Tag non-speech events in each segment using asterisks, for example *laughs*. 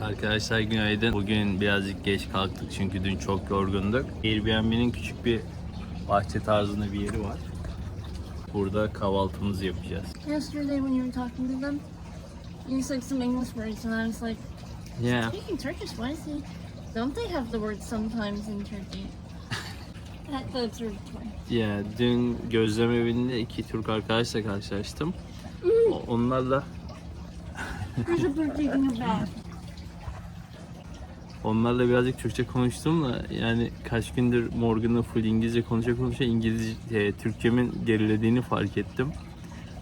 Arkadaşlar günaydın. Bugün birazcık geç kalktık çünkü dün çok yorgunduk. Airbnb'nin küçük bir bahçe tarzında bir yeri var. Burada kahvaltımızı yapacağız. Yesterday when you were talking to them, you said some English words, and I was like, Yeah. speaking Turkish, why is he? Don't they have the word sometimes in Turkey? *laughs* That, that's really funny. Yeah, dün gözlem evinde iki Türk arkadaşla karşılaştım. Onlarla There's a bird taking a bath. Onlarla birazcık Türkçe konuştum da yani kaç gündür Morgan'la full İngilizce konuşa konuşa İngilizce e, Türkçemin gerilediğini fark ettim.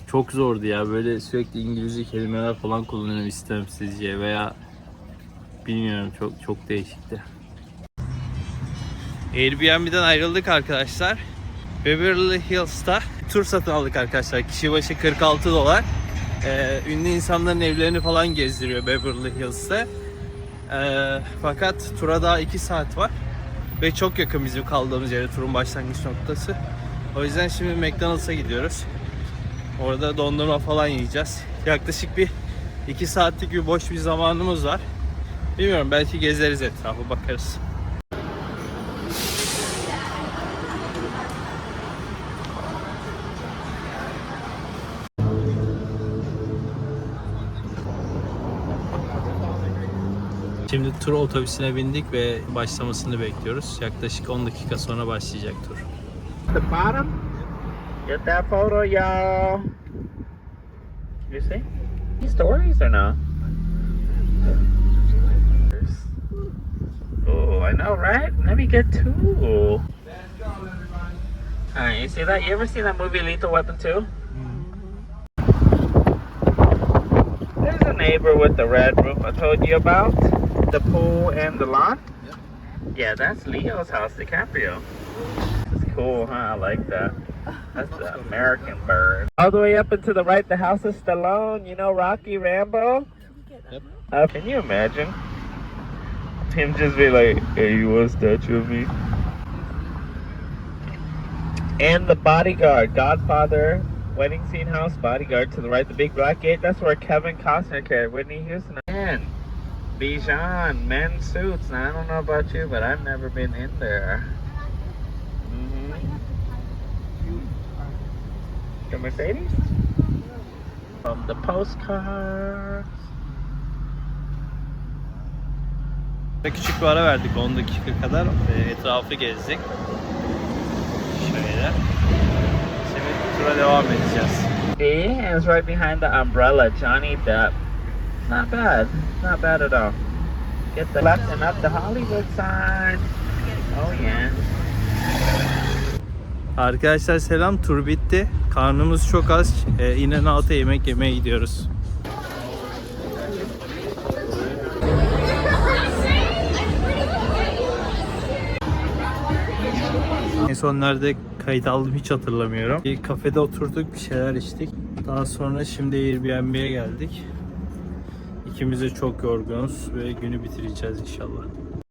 Çok zordu ya böyle sürekli İngilizce kelimeler falan kullanıyorum istemsizce veya bilmiyorum çok çok değişikti. Airbnb'den ayrıldık arkadaşlar. Beverly Hills'ta tur satın aldık arkadaşlar. Kişi başı 46 dolar. Ee, ünlü insanların evlerini falan gezdiriyor Beverly Hills'te. Ee, fakat tura daha 2 saat var. Ve çok yakın bizim kaldığımız yere turun başlangıç noktası. O yüzden şimdi McDonald's'a gidiyoruz. Orada dondurma falan yiyeceğiz. Yaklaşık bir 2 saatlik bir boş bir zamanımız var. Bilmiyorum belki gezeriz etrafı bakarız. Şimdi tur otobüsüne bindik ve başlamasını bekliyoruz. Yaklaşık 10 dakika sonra başlayacak tur. the bottom. Get that photo, y'all. You see? These stories or no? Oh, I know, right? Let me get two. Alright, you see that? You ever see that movie Lethal Weapon 2? There's a neighbor with the red roof I told you about. The pool and the lawn. Yeah, that's Leo's house, DiCaprio. It's cool, huh? I like that. That's the American bird. All the way up and to the right, the house of Stallone. You know Rocky Rambo? Yep. Uh, can you imagine him just be like, "Hey, you want a statue of me?" And the bodyguard, Godfather, wedding scene house, bodyguard to the right, the big black gate. That's where Kevin Costner carried Whitney Houston. And Bijan, men's suits. Now I don't know about you, but I've never been in there. hmm The Mercedes? From the postcards. Küçük bir ara verdik 10 dakika kadar. Etrafı gezdik. Şöyle. Şimdi tura devam edeceğiz. See, and it's right behind the umbrella, Johnny Depp. Not bad, not bad at all. Get the left and up the Hollywood sign. Oh yeah. Arkadaşlar selam tur bitti. Karnımız çok az. Ee, inen alta yemek yemeye gidiyoruz. En son nerede kayıt aldım hiç hatırlamıyorum. Bir kafede oturduk bir şeyler içtik. Daha sonra şimdi Airbnb'ye geldik. İkimiz de çok yorgunuz ve günü bitireceğiz inşallah.